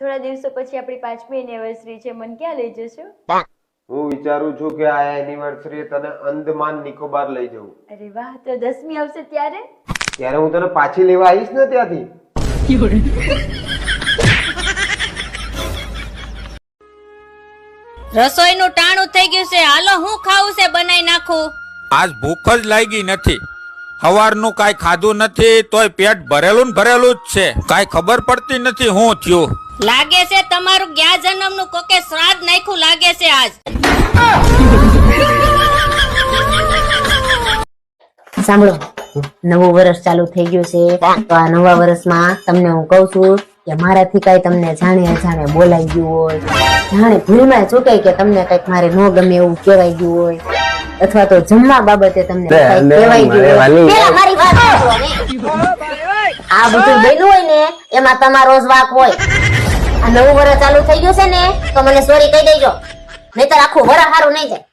થોડા દિવસો પછી આપણી પાંચમી એનિવર્સરી છે. મને ક્યાં લઈ જશો? હું વિચારું છું કે આ એનિવર્સરી તને અંદમાન નિકોબાર લઈ જવું. અરે વાહ તો દસમી આવશે ત્યારે? ત્યારે હું તને પાછી લેવા આવીશ ને ત્યાંથી? રસોઈનું ટાણું થઈ ગયું છે. હાલો હું ખાવું છે? બનાવી નાખું. આજ ભૂખ જ લાગી નથી. સવારનું કાંઈ ખાધું નથી તોય પેટ ભરેલું ને ભરેલું જ છે. કાંઈ ખબર પડતી નથી હું થયું. લાગે છે તમારું ગયા જન્મનું કોકે શ્રાદ્ધ નાખ્યું લાગે છે આજ. સાંભળો નવું વર્ષ ચાલુ થઈ ગયું છે. તો આ નવા વર્ષમાં તમને હું કઉ છું કે મારાથી કઈ તમને જાણે અજાણે બોલાઈ ગયું હોય જાણે ભૂલમાં ચૂકાય કે તમને કંઈક મારે ન ગમે એવું કહેવાય ગયું હોય અથવા તો જમવા બાબતે તમને કહેવાય ગયું હોય. મારી વાત આ બધું બન્યું હોય ને એમાં તમારો જ વાક હોય. આ નવું વર્ષ ચાલુ થઈ ગયું છે ને, તો મને સોરી કહી દેજો. નહીતર આખું વરસ સારું નહીં જાય.